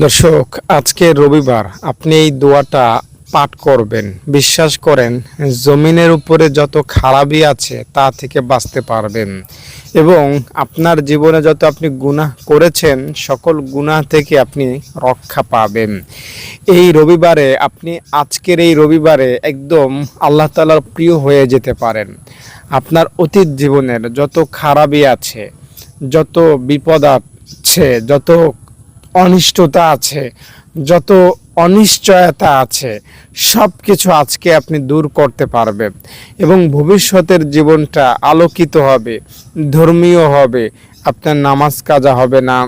দর্শক, আজকে রবিবার আপনি এই দোয়াটা পাঠ করবেন। বিশ্বাস করেন, জমিনের উপরে যত খারাপই আছে তা থেকে বাঁচতে পারবেন। এবং আপনার জীবনে যত আপনি গুনাহ করেছেন, সকল গুনাহ থেকে আপনি রক্ষা পাবেন। এই রবিবারে, আপনি আজকের এই রবিবারে একদম আল্লাহ তালার প্রিয় হয়ে যেতে পারেন। আপনার অতীত জীবনের যত খারাপই আছে, যত বিপদ আছে, যত অনিষ্টতা আছে, যত অনিশ্চয়তা আছে সব কিছু আজকে আপনি দূর করতে পারবেন এবং ভবিষ্যতের জীবনটা আলোকিত হবে, ধর্মীয় হবে, আপনার নামাজ কাজা হবে না,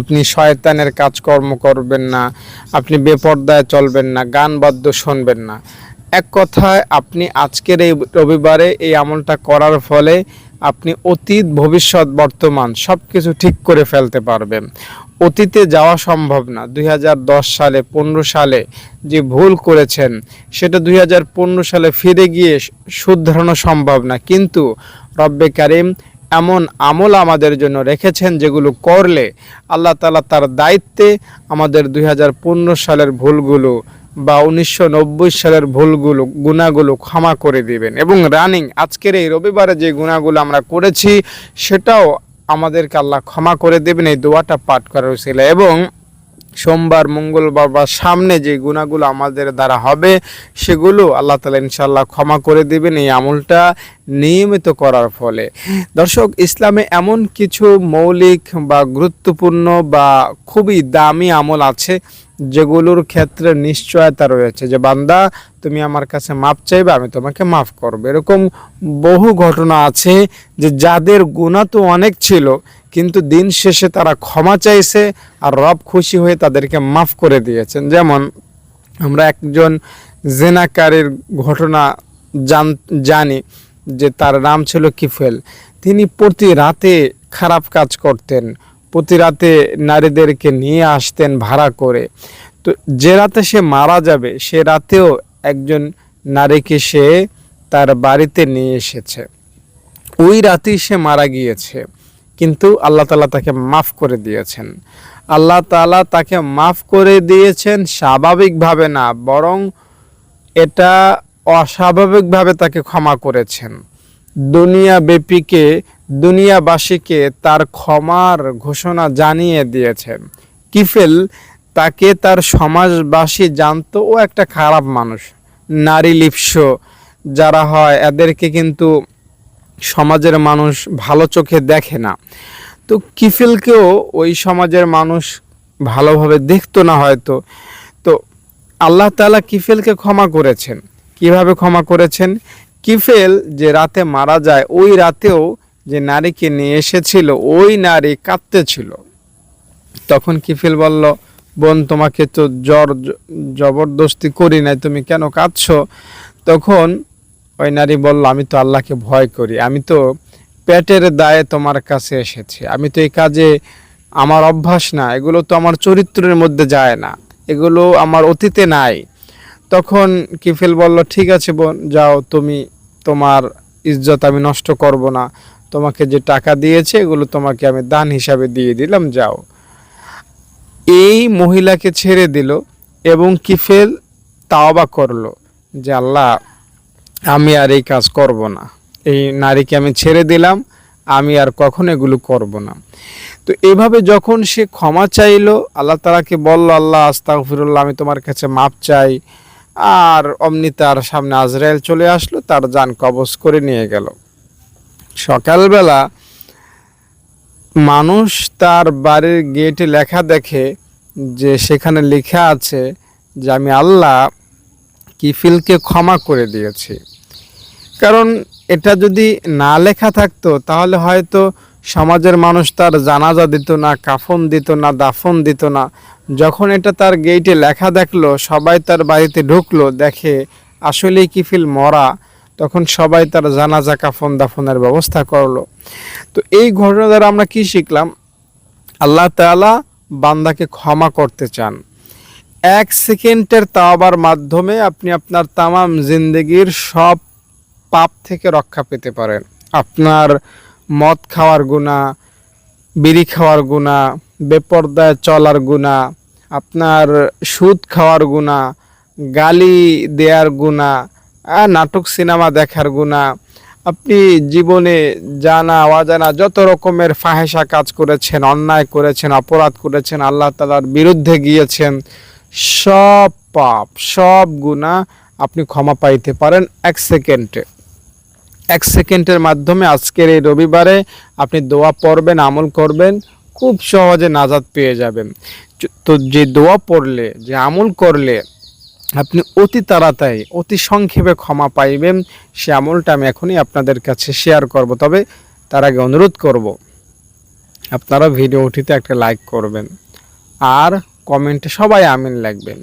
আপনি শয়তানের কাজকর্ম করবেন না, আপনি বেপর্দায় চলবেন না, গান বাদ্য শুনবেন না। এক কথায় আপনি আজকের এই রবিবারে এই আমলটা করার ফলে আপনি অতীত, ভবিষ্যৎ, বর্তমান সব কিছু ঠিক করে ফেলতে পারবেন। অতীতে যাওয়া সম্ভব না। দুই হাজার দশ সালে, পনেরো সালে যে ভুল করেছেন, সেটা দুই হাজার পনেরো সালে ফিরে গিয়ে শুধরানো সম্ভব না। কিন্তু রব্বে কারিম এমন আমল আমাদের জন্য রেখেছেন যেগুলো করলে আল্লাহ তালা তার দায়িত্বে আমাদের দুই হাজার পনেরো সালের ভুলগুলো বা উনিশশো নব্বই সালের ভুলগুলো, গুণাগুলো ক্ষমা করে দিবেন। এবং রানিং আজকের এই রবিবারে যে গুণাগুলো আমরা করেছি, সেটাও আমাদেরকে আল্লাহ ক্ষমা করে দেবেন, এই দোয়াটা পাঠ করার ছিল এবং সোমবার, মঙ্গলবার বা সামনে যে গুণাগুলো আমাদের দ্বারা হবে, সেগুলো আল্লাহ তালা ইনশাল্লাহ ক্ষমা করে দেবেন এই আমলটা নিয়মিত করার ফলে। দর্শক, ইসলামে এমন কিছু মৌলিক বা গুরুত্বপূর্ণ বা খুবই দামি আমল আছে যেগুলোর ক্ষেত্রে নিশ্চয়তা রয়েছে যে, বান্দা, তুমি আমার কাছে মাপ চাইবে, আমি তোমাকে মাফ করব। এরকম বহু ঘটনা আছে যে, যাদের গুণা তো অনেক ছিল, কিন্তু দিন শেষে তারা ক্ষমা চাইছে আর রব খুশি হয়ে তাদেরকে মাফ করে দিয়েছেন। যেমন, আমরা একজন জেনাকারের ঘটনা জান, জানি যে, তার নাম ছিল কিফেল। তিনি প্রতি রাতে খারাপ কাজ করতেন। প্রতি রাতে নারীদেরকে নিয়ে আসতেন ভাড়া করে। তো যে রাতে সে মারা যাবে, সে রাতেও একজন নারীকে সে তার বাড়িতে নিয়ে এসেছে। ওই রাতেই সে মারা গিয়েছে। কিন্তু আল্লাহ তালা তাকে মাফ করে দিয়েছেন। আল্লাহ তালা তাকে মাফ করে দিয়েছেন স্বাভাবিকভাবে না, বরং এটা অস্বাভাবিকভাবে তাকে ক্ষমা করেছেন। দুনিয়া ব্যাপীকে দুনিয়াবাসীকে তার ক্ষমার ঘোষণা জানিয়ে দিয়েছেন। কিফেল তাকে তার সমাজবাসী জানতো ও একটা খারাপ মানুষ, নারী লিপ্স যারা হয় এদেরকে কিন্তু সমাজের মানুষ ভালো চোখে দেখে না। তো কিফিলকেও ওই সমাজের মানুষ ভালোভাবে দেখতো না হয়তো। তো আল্লাহ তাআলা কিফেলকে ক্ষমা করেছেন। কীভাবে ক্ষমা করেছেন? কিফেল যে রাতে মারা যায়, ওই রাতেও যে নারীকে নিয়ে এসেছিল, ওই নারী কাঁদতেছিল তখন কিফিল বলল, বোন, তোমাকে তো জ্বর জবরদস্তি করি নাই, তুমি কেন কাঁদছ? তখন ওই নারী বলল, আমি তো আল্লাহকে ভয় করি, আমি তো পেটের দায়ে তোমার কাছে এসেছি, আমি তো এই কাজে আমার অভ্যাস না, এগুলো তো আমার চরিত্রের মধ্যে যায় না, এগুলো আমার অতীতে নাই। তখন কিফিল বলল, ঠিক আছে বোন, যাও, তুমি তোমার ইজ্জত আমি নষ্ট করব না তোমাকে যে টাকা দিয়েছে, এগুলো তোমাকে আমি দান হিসাবে দিয়ে দিলাম, যাও। এই মহিলাকে ছেড়ে দিল এবং কিফেল তাওবা করল যে, আল্লাহ, আমি আর এই কাজ করব না। এই নারীকে আমি ছেড়ে দিলাম, আমি আর কখন এগুলো করব না। তো এভাবে যখন সে ক্ষমা চাইলো, আল্লাহ তালাকে বলল, আল্লাহ, আস্তাগফিরুল্লাহ, আমি তোমার কাছে মাপ চাই। আর অমনি তার সামনে আজরায়েল চলে আসলো, তার যান কবজ করে নিয়ে গেল। সকালবেলা মানুষ তার বাড়ির গেটে লেখা দেখে যে সেখানে লেখা আছে যে আমি আল্লাহ কিফিলকে ক্ষমা করে দিয়েছি। কারণ এটা যদি না লেখা থাকতো, তাহলে হয়তো সমাজের মানুষ তার জানাজা দিত না, কাফন দিত না, দাফন দিত না। যখন এটা তার গেইটে লেখা দেখল, সবাই তার বাড়িতে ঢুকলো, দেখে আসলেই কিফিল মরা। তখন সবাই তার জানাজা কাফন দাফনের ব্যবস্থা করল। তো এই ঘটনা দ্বারা আমরা কি শিখলাম? আল্লাহ তাআলা বান্দাকে ক্ষমা করতে চান। এক সেকেন্ডের তাওবার মাধ্যমে আপনি আপনার তামাম জিন্দগির সব পাপ থেকে রক্ষা পেতে পারেন। আপনার মদ খাওয়ার গুণা বিড়ি খাওয়ার গুণা বেপর্দায় চলার গুণা আপনার সুদ খাওয়ার গুণা গালি দেওয়ার গুণা নাটক, সিনেমা দেখার গুণা। আপনি জীবনে জানা, অজানা যত রকমের ফাহেসা কাজ করেছেন, অন্যায় করেছেন, অপরাধ করেছেন, আল্লাহ তালার বিরুদ্ধে গিয়েছেন, সব পাপ, সব গুণা আপনি ক্ষমা পাইতে পারেন এক সেকেন্ডে। এক সেকেন্ডের মাধ্যমে আজকের এই রবিবারে আপনি দোয়া পড়বেন, আমল করবেন, খুব সহজে নাজাদ পেয়ে যাবেন। তো যে দোয়া পড়লে, যে আমল করলে আপনি অতি তাড়াতাড়ি, অতি সংক্ষেপে ক্ষমা পাইবেন, সে আমলটা আমি এখনই আপনাদের কাছে শেয়ার করব। তবে তার আগে অনুরোধ করব আপনারা ভিডিওটিতে একটা লাইক করবেন আর কমেন্টে সবাই আমিন লিখবেন।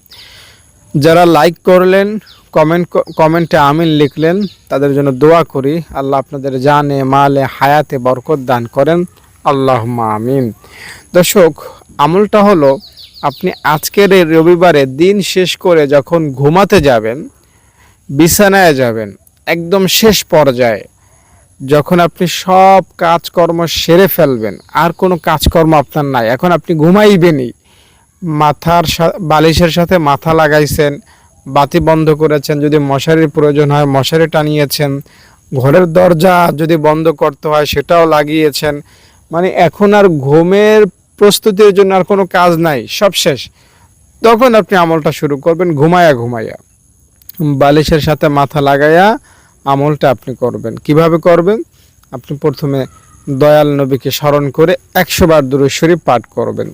যারা লাইক করলেন কমেন্ট কমেন্টে আমিন লিখলেন, তাদের জন্য দোয়া করি, আল্লাহ আপনাদের জানে, মালে, হায়াতে বরকত দান করেন। আল্লাহ আমিন। দর্শক, আমলটা হলো আপনি আজকের এই রবিবারে দিন শেষ করে যখন ঘুমাতে যাবেন, বিছানায় যাবেন, একদম শেষ পর্যায়ে, যখন আপনি সব কাজকর্ম সেরে ফেলবেন, আর কোনো কাজকর্ম আপনার নাই, এখন আপনি ঘুমাইবেনই। মাথার বালিশের সাথে মাথা লাগাইছেন, বাতি বন্ধ করেছেন, যদি মশারির প্রয়োজন হয় মশারি টানিয়েছেন, ঘরের দরজা যদি বন্ধ করতে হয় সেটাও লাগিয়েছেন মানে এখন আর ঘুমের প্রস্তুতির জন্য আর কোনো কাজ নাই, সব শেষ। তখন আপনি আমলটা শুরু করবেন, ঘুমায়া ঘুমায়া। বালিশের সাথে মাথা লাগাইয়া আমলটা আপনি করবেন। কীভাবে করবেন? আপনি প্রথমে দয়াল নবীকে স্মরণ করে একশো বার দুরূদ শরীফ পাঠ করবেন।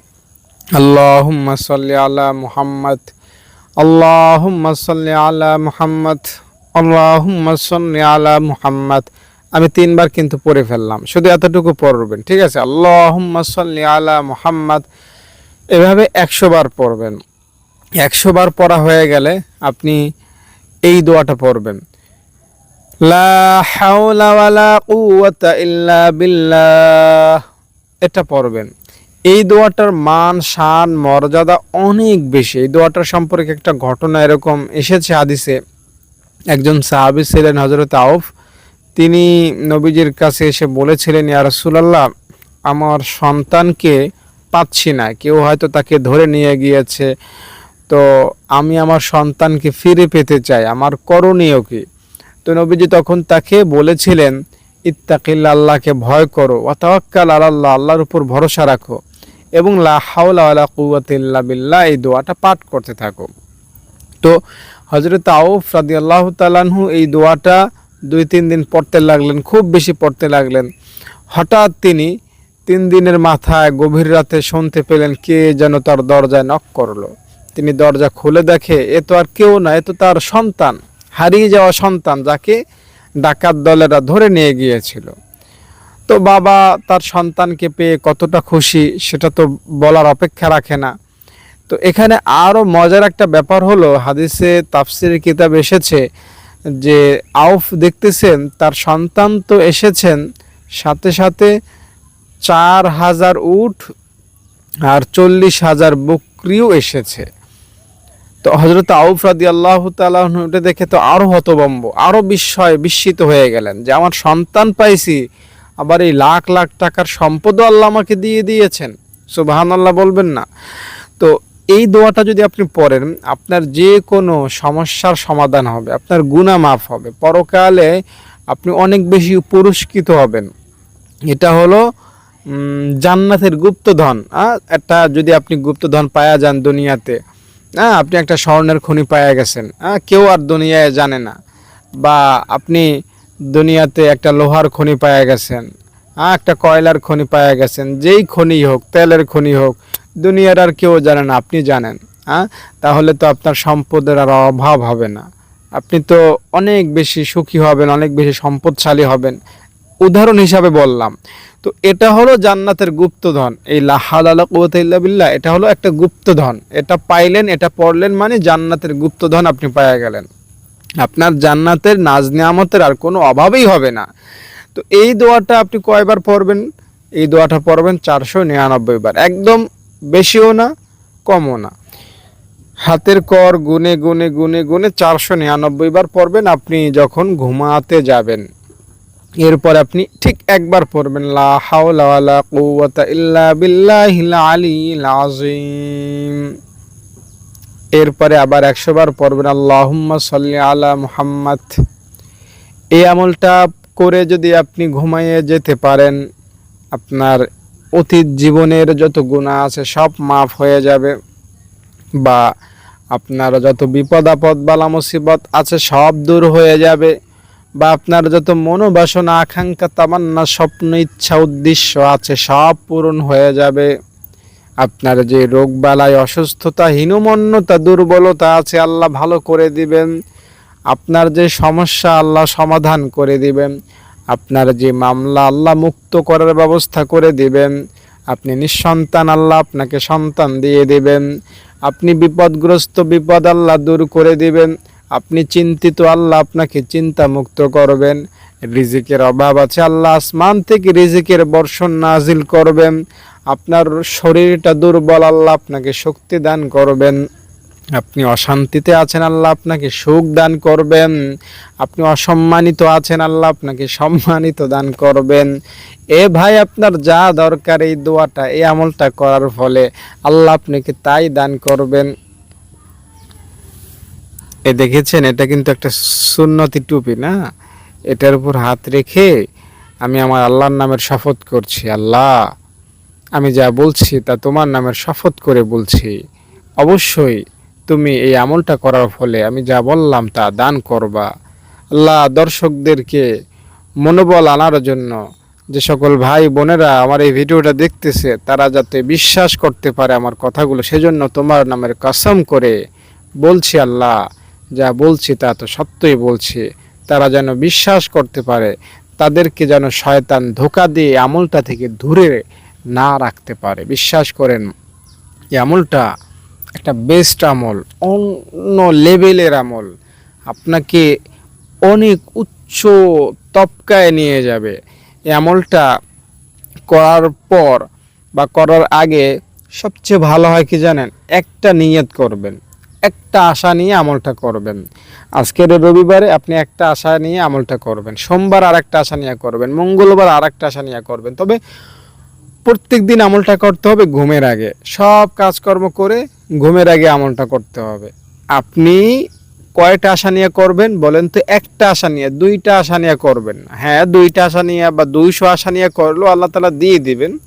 আল্লাহুম্মা সাল্লি আলা মুহাম্মদ, আল্লাহুম্মা সাল্লি আলা মুহাম্মদ, আল্লাহুম্মা সাল্লি আলা মুহাম্মদ। আমি তিনবার কিন্তু পড়ে ফেললাম। শুধু এতটুকু পড়বেন, ঠিক আছে? আল্লাহুম্মা সাল্লি আলা মুহাম্মদ। এভাবে একশো বার পড়বেন। একশো বার পড়া হয়ে গেলে আপনি এই দোয়াটা পড়বেন। লা ইল্লা এটা পড়বেন। এই দোয়াটার মান, শান, মর্যাদা অনেক বেশি। এই দোয়াটার সম্পর্কে একটা ঘটনা এরকম এসেছে হাদিসে। একজন সাহাবি ছিলেন হজরত আউফ। তিনি নবীজির কাছে এসে বলেছিলেন, ইয়া রাসূলুল্লাহ, আমার সন্তানকে পাচ্ছি না। কেউ হয়তো তাকে ধরে নিয়ে গিয়েছে। তো আমি আমার সন্তানকে ফিরে পেতে চাই। আমার করণীয় কি? তো নবীজি তখন তাকে বলেছিলেন ইত্তাকিল্লা আল্লাহকে ভয় করো ওয়াতাওয়াক্কাল আল্লাহ আল্লাহর উপর ভরসা রাখো, এবং লা হাওলা ওয়ালা কুওয়াতা ইল্লা বিল্লাহ এই দোয়াটা পাঠ করতে থাকো। তো হজরত আউফ রাদিয়াল্লাহু তাআলাহু এই দোয়াটা দুই, তিন দিন পড়তে লাগলেন, খুব বেশি পড়তে লাগলেন। হঠাৎ তিনি তিন দিনের মাথায় গভীর রাতে শুনতে পেলেন কে যেন তার দরজায় নক করল। তিনি দরজা খুলে দেখে, এ তো আর কেউ না, এ তো তার সন্তান, হারিয়ে যাওয়া সন্তান যাকে ডাকাত দলেরা ধরে নিয়ে গিয়েছিল। তো বাবা তার সন্তানকে পেয়ে কতটা খুশি, সেটা তো বলার অপেক্ষা রাখে না। তো এখানে আরও মজার একটা ব্যাপার হলো, হাদিসে তাফসিরের কিতাব এসেছে যে আউফ দেখতেছেন, তার সন্তান তো এসেছেন, সাথে সাথে চার হাজার উঠ আর চল্লিশ হাজার বকরিও এসেছে। তো হজরত আউফ রাদি আল্লাহ ওটা দেখে তো আরও হতবম্ব আরও বিস্ময় বিস্মিত হয়ে গেলেন যে, আমার সন্তান পাইছি, আবার এই লাখ লাখ টাকার সম্পদও আল্লাহ আমাকে দিয়ে দিয়েছেন। সুবাহান আল্লাহ বলবেন না। তো এই দোয়াটা যদি আপনি পড়েন, আপনার যে কোনো সমস্যার সমাধান হবে, আপনার গুণা মাফ হবে। পরকালে আপনি অনেক বেশি পুরস্কৃত হবেন। এটা হলো জান্নাতের গুপ্তধন। একটা যদি আপনি গুপ্তধন পায়া যান দুনিয়াতে হ্যাঁ আপনি একটা স্বর্ণের খনি পায়া গেছেন। হ্যাঁ কেউ আর দুনিয়ায় জানে না। বা আপনি দুনিয়াতে একটা লোহার খনি পায়া গেছেন হ্যাঁ একটা কয়লার খনি পায়া গেছেন, যেই খনি হোক, তেলের খনি হোক দুনিয়ার আর কেউ জানে না, আপনি জানেন হ্যাঁ? তাহলে তো আপনার সম্পদের আর অভাব হবে না। আপনি তো অনেক বেশি সুখী হবেন, অনেক বেশি সম্পদশালী হবেন। উদাহরণ হিসাবে বললাম, তো এটা হলো জান্নাতের গুপ্তধন। এই লাহালা কুয়াতিল্লা বিল্লাহ, এটা হলো একটা গুপ্তধন। এটা পাইলেন, এটা পড়লেন মানে জান্নাতের গুপ্তধন আপনি পাইয়া গেলেন। আপনার জান্নাতের নাজ নিয়ামতের আর কোনো অভাবই হবে না। তো এই দোয়াটা আপনি কয়বার পড়বেন? এই দোয়াটা পড়বেন চারশো নিরানব্বই বার। একদম বেশিও না, কমও না। হাতের কর গুনে গুনে গুনে গুনে চারশো নিরানব্বই বার পড়বেন, আপনি যখন ঘুমাতে যাবেন। এরপর আপনি ঠিক একবার পড়বেন, লা এরপরে আবার একশো বার পড়বেন, আল্লাহুম্মা সাল্লি আলা মুহাম্মদ। এই আমলটা করে যদি আপনি ঘুমাইয়ে যেতে পারেন, আপনার অতীত জীবনের যত গুণা আছে সব মাফ হয়ে যাবে বা আপনার যত বিপদ আপদ, বালা মুসিবত আছে সব দূর হয়ে যাবে বা আপনার যত মনোবাসনা, আকাঙ্ক্ষা, তামান্না, স্বপ্ন, ইচ্ছা, উদ্দেশ্য আছে সব পূরণ হয়ে যাবে। আপনার যে রোগ বালায় অসুস্থতা, হীনমন্যতা, দুর্বলতা আছে আল্লাহ ভালো করে দিবেন। আপনার যে সমস্যা আল্লাহ সমাধান করে দিবেন। আপনার যে মামলা আল্লাহ মুক্ত করার ব্যবস্থা করে দিবেন, আপনি নিঃসন্তান আল্লাহ আপনাকে সন্তান দিয়ে দিবেন, আপনি বিপদগ্রস্ত বিপদ আল্লাহ দূর করে দিবেন, আপনি চিন্তিত আল্লাহ আপনাকে চিন্তা মুক্ত করবেন, রিজিকের অভাব আছে, আল্লাহ আসমান থেকে রিজিকের বর্ষণ নাজিল করবেন, আপনার শরীরটা দুর্বল, আল্লাহ আপনাকে শক্তি দান করবেন। আপনি অশান্তিতে আছেন আল্লাহ, আপনাকে সুখ দান করবেন। আপনি অসম্মানিত আছেন আল্লাহ, আপনাকে সম্মানিত দান করবেন। এ ভাই, আপনার যা দরকার এই দোয়াটা, এই আমলটা করার ফলে আল্লাহ আপনাকে তাই দান করবেন। এ দেখেছেন, এটা কিন্তু একটা সুন্নতি টুপি না? এটার উপর হাত রেখে আমি আমার আল্লাহর নামের শপথ করছি। আল্লাহ, আমি যা বলছি তা তোমার নামের শপথ করে বলছি। অবশ্যই তুমি এই আমলটা করার ফলে আমি যা বললাম তা দান করবা। আল্লাহ দর্শকদেরকে মনোবল আনার জন্য যে সকল ভাই বোনেরা আমার এই ভিডিওটা দেখতেছে, তারা যাতে বিশ্বাস করতে পারে আমার কথাগুলো, সেজন্য তোমার নামের কসম করে বলছি আল্লাহ, যা বলছি তা তো সত্যই বলছি। তারা যেন বিশ্বাস করতে পারে, তাদেরকে যেন শয়তান ধোকা দিয়ে আমলটা থেকে দূরে না রাখতে পারে। বিশ্বাস করেন, এই আমলটা একটা বেস্ট আমল, অন্য লেভেলের আমল। আপনাকে অনেক উচ্চ তপকায় নিয়ে যাবে। এই আমলটা করার পর বা করার আগে সবচেয়ে ভালো হয় কি জানেন? একটা নিয়ত করবেন। একটা আশা নিয়ে আমলটা করবেন। আজকের রবিবারে আপনি একটা আশা নিয়ে আমলটা করবেন। সোমবার আর একটা আশা নিয়ে করবেন। মঙ্গলবার আর একটা আশা নিয়ে করবেন। তবে প্রত্যেক দিন আমলটা করতে হবে ঘুমের আগে। সব কাজকর্ম করে ঘুমের আগে আমলটা করতে হবে। আপনি কয়টা আশা নিয়ে করবেন বলেন তো, একটা আশা নিয়ে, দুইটা আশা নিয়ে করবেন। হ্যাঁ দুইটা আশা নিয়ে বা দুইশো আশা নিয়ে করলেও আল্লাহ তালা দিয়ে দিবেন।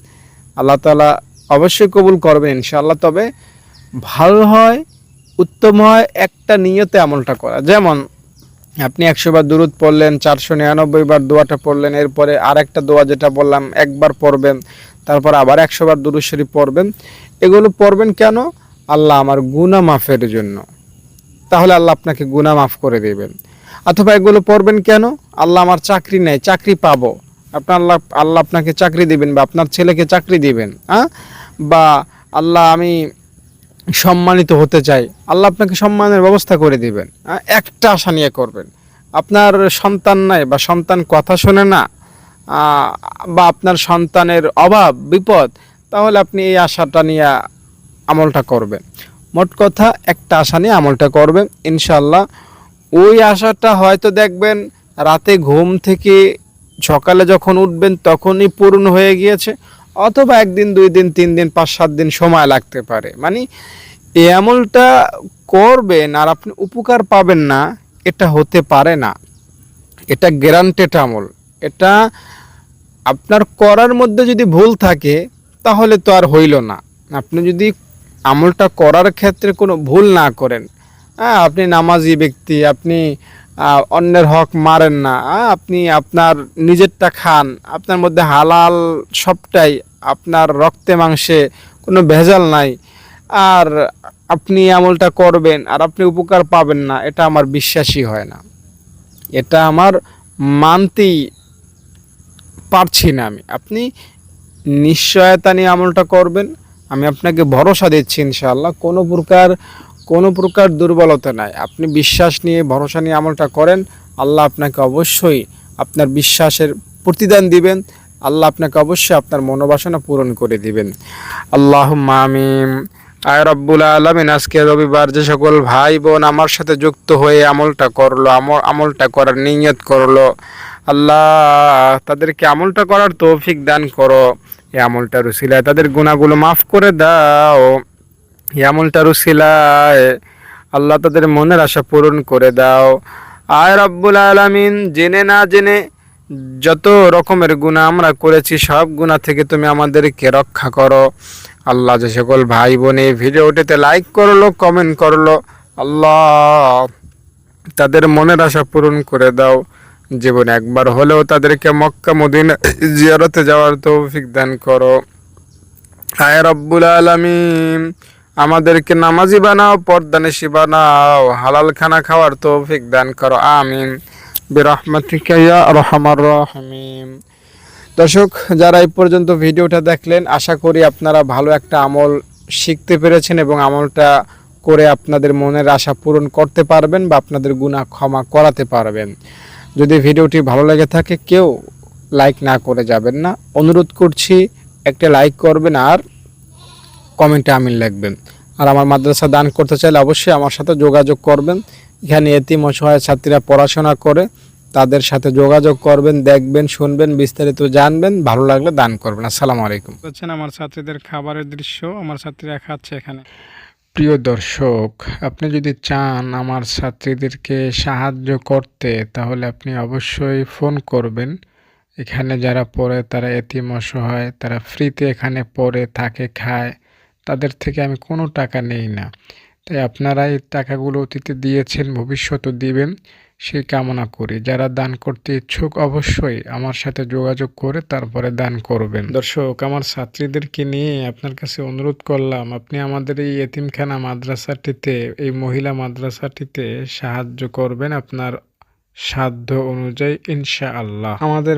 আল্লাহ তালা অবশ্যই কবুল করবেন ইনশাআল্লাহ। তবে ভালো হয়, উত্তম হয় একটা নিয়তে আমলটা করা। যেমন আপনি একশো বার দূরত পড়লেন, চারশো নিরানব্বই বার দোয়াটা পড়লেন, এরপরে আর একটা দোয়া যেটা বললাম, একবার পড়বেন, তারপর আবার একশো বার দুরুদ শরীফ পড়বেন। এগুলো পড়বেন কেন? আল্লাহ আমার গুনাহ মাফের জন্য। তাহলে আল্লাহ আপনাকে গুনাহ মাফ করে দেবেন। অথবা এগুলো পড়বেন কেন? আল্লাহ আমার চাকরি নেয় চাকরি পাবো। আপনার আল্লাহ আল্লাহ আপনাকে চাকরি দিবেন বা আপনার ছেলেকে চাকরি দিবেন হ্যাঁ? বা আল্লাহ আমি সম্মানিত হতে চাই, আল্লাহ আপনাকে সম্মানের ব্যবস্থা করে দিবেন হ্যাঁ? একটা আশা নিয়ে করবেন। আপনার সন্তান নাই বা সন্তান কথা শোনে না বা আপনার সন্তানের অভাব, বিপদ, তাহলে আপনি এই আশাটা নিয়ে আমলটা করবে। মোট কথা, একটা আশা নিয়ে আমলটা করবেন ইনশাল্লাহ ওই আশাটা হয়তো দেখবেন, রাতে ঘুম থেকে সকালে যখন উঠবেন, তখনই পূর্ণ হয়ে গিয়েছে, অথবা একদিন, দুই দিন, তিন দিন, পাঁচ, সাত দিন সময় লাগতে পারে। মানে এই আমলটা করবেন আর আপনি উপকার পাবেন না, এটা হতে পারে না। এটা গ্যারান্টেড আমল। এটা আপনার করার মধ্যে যদি ভুল থাকে, তাহলে তো আর হইল না। আপনি যদি আমলটা করার ক্ষেত্রে কোনো ভুল না করেন। হ্যাঁ আপনি নামাজি ব্যক্তি, আপনি অন্যের হক মারেন না। আপনি আপনার নিজেরটা খান। আপনার মধ্যে হালাল সবটাই, আপনার রক্তে মাংসে কোনো ভেজাল নাই। আর আপনি আমলটা করবেন আর আপনি উপকার পাবেন না, এটা আমার বিশ্বাসই হয় না। এটা আমার মানতেই পারছি না আমি। আপনি নিশ্চয়তা নিয়ে আমলটা করবেন আমি আপনাকে ভরসা দিচ্ছি ইনশাআল্লাহ। কোনো প্রকার কোনো প্রকার দুর্বলতা নাই। আপনি বিশ্বাস নিয়ে, ভরসা নিয়ে আমলটা করেন। আল্লাহ আপনাকে অবশ্যই আপনার বিশ্বাসের প্রতিদান দিবেন। আল্লাহ আপনাকে অবশ্যই আপনার মনোবাসনা পূরণ করে দিবেন। আল্লাহ মামিম আয় রব্বুল আলমিন, আজকে রবিবার যে সকল ভাই বোন আমার সাথে যুক্ত হয়ে আমলটা করল, আমল আমলটা করার নিয়ত করল, আল্লাহ তাদেরকে আমলটা করার তৌফিক দান করো। আমলটা রুসিলায়। তাদের গুণাগুলো মাফ করে দাও। আমলটা রুসিলায়। আল্লাহ তাদের মনের আশা পূরণ করে দাও। আয় রব্বুল আলামিন, জেনে না জেনে যত রকমের গুণা আমরা করেছি, সব গুণা থেকে তুমি আমাদেরকে রক্ষা করো। আল্লাহ যে সকল ভাই বোনে ভিডিওটিতে লাইক করল কমেন্ট করল, আল্লাহ তাদের মনের আশা পূরণ করে দাও। জীবনে একবার হলেও তাদেরকে মক্কা মদিনা জিয়ারতে যাওয়ার তৌফিক দান করো। আয় রব্বুল আলামিন, আমাদেরকে নামাজি বানাও, পর্দানেশি বানাও, হালাল খানা খাওয়ার তৌফিক দান করো, আমিন। বিরহমাতিকা আরহামার রাহিমিন। দর্শক, যারা এই পর্যন্ত ভিডিওটা দেখলেন, আশা করি আপনারা ভালো একটা আমল শিখতে পেরেছেন এবং আমলটা করে আপনাদের মনের আশা পূরণ করতে পারবেন বা আপনাদের গুনাহ ক্ষমা করাতে পারবেন। যদি ভিডিওটি ভালো লেগে থাকে, কেউ লাইক না করে যাবেন না। অনুরোধ করছি, একটা লাইক করবেন আর কমেন্টে আমিন লিখবেন। আর আমার মাদ্রাসা দান করতে চাইলে অবশ্যই আমার সাথে যোগাযোগ করবেন। এখানে এতিম অসহায় ছাত্রীরা পড়াশোনা করে, তাদের সাথে যোগাযোগ করবেন, দেখবেন, শুনবেন, বিস্তারিত জানবেন, ভালো লাগলে দান করবেন। আসসালামু আলাইকুম। হচ্ছেন আমার ছাত্রীদের খাবারের দৃশ্য, আমার ছাত্রীরা খাচ্ছে এখানে। প্রিয় দর্শক, আপনি যদি চান আমার ছাত্রীদেরকে সাহায্য করতে, তাহলে আপনি অবশ্যই ফোন করবেন। এখানে যারা পড়ে তারা এতিম অসহায়, তারা ফ্রিতে এখানে পড়ে, থাকে, খায়। তাদের থেকে আমি কোনো টাকা নেই না। তাই আপনারা এই টাকাগুলো অতীতে দিয়েছেন ভবিষ্যতে দিবেন। সেই কামনা করি। যারা দান করতে ইচ্ছুক অবশ্যই আমার সাথে যোগাযোগ করে তারপরে দান করবেন। দর্শক, আমার ছাত্রীদেরকে নিয়ে আপনার কাছে অনুরোধ করলাম, আপনি আমাদের এই এতিমখানা মাদ্রাসাটিতে, এই মহিলা মাদ্রাসাটিতে সাহায্য করবেন আপনার সাধ্য অনুযায়ী ইনশা আল্লাহ আমাদের